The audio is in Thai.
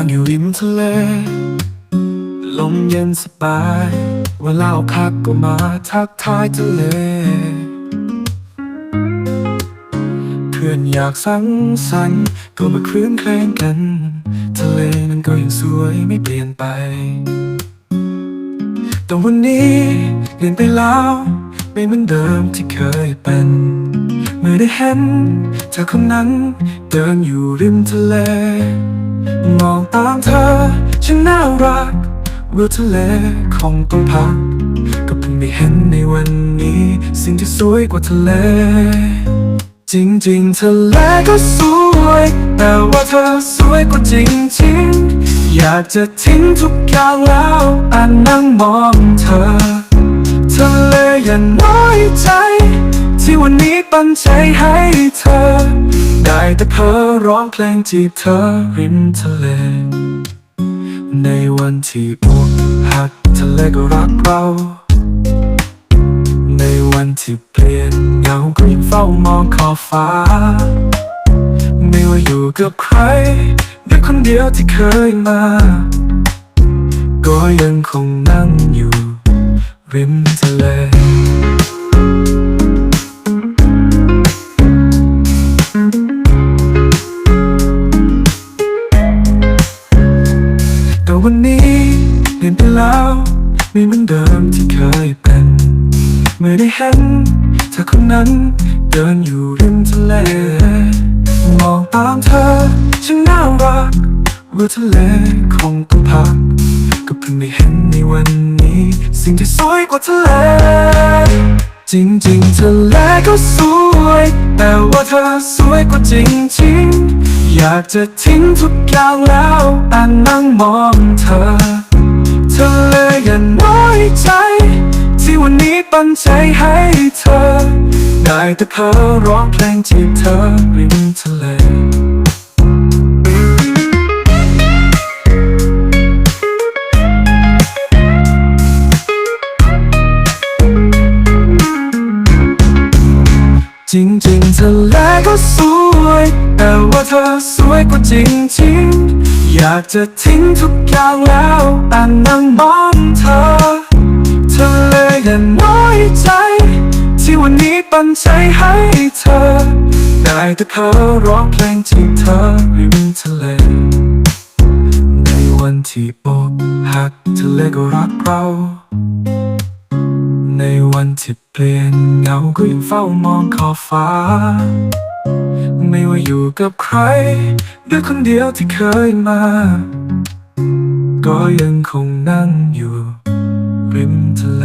นั่งอยู่ริมทะเล ลมเย็นสบาย เวลาออกพักก็มาทักทายทะเล เพื่อนอยากสังสรรค์ก็มาคลื่นเครงกัน ทะเลนั้นก็ยังสวยไม่เปลี่ยนไป แต่วันนี้เปลี่ยนไปแล้วไม่เหมือนเดิมที่เคยเป็นเมื่อได้เห็นเธอคนนั้นเดินอยู่ริมทะเล มองตามเธอฉันน่ารักวิวทะเลคงต้องพักก็เพิ่งได้เห็นในวันนี้ สิ่งที่สวยกว่าทะเล จริงๆ ทะเลก็สวย แต่ว่าเธอสวยกว่าจริงๆ อยากจะทิ้งทุกอย่างแล้วอ่านนั่งมองเธอ ทะเลอย่าน้อยใจ ที่วันนี้ปันใจให้เธอ ได้แต่เพ้อร้องเพลงจีบเธอริมทะเล ในวันที่อกหักทะเลก็รักเรา ในวันที่เปลี่ยนเงาก็ยังเฝ้ามองขอบฟ้า ไม่ว่าอยู่กับใครหรือคนเดียวที่เคยมา ก็ยังคงนั่งอยู่ริมทะเล แล้วไม่เหมือนเดิมที่เคยเป็น เมื่อได้เห็นเธอคนนั้นเดินอยู่ริมทะเล มองตามเธอฉันน่ารักว่าทะเลคงต้องพักก็เพิ่งได้เห็นในวันนี้ สิ่งที่สวยกว่าทะเล จริงๆทะเลก็สวย แต่ว่าเธอสวยกว่าจริงๆ อยากจะทิ้งทุกอย่างแล้วอ่านั่งมองเธอ ธอเลยอย่าน้อยใจ ที่วันนี้ปันใจให้เธอ ได้แต่เพ้อร้องเพลงที่เธอริมทะเล จริงๆทะเลก็สวย แต่ว่าเธอสวยกว่าจริงๆอยากจะทิ้งทุกอย่างแล้วอ่านั่งมองเธอ เธอเลยอย่น้อยใจ ที่วันนี้ปันใจให้เธอ ได้แต่เพ้อร้องเพลงจีบเธอริมทะเล ในวันที่อกหักทะเลก็รักเรา ในวันที่เปลี่ยนเงาก็ยังเฝ้ามองขอบฟ้า ไม่ว่าอยู่กับใครหรือคนเดียวที่เคยมา ก็ยังคงนั่งอยู่ริมทะเล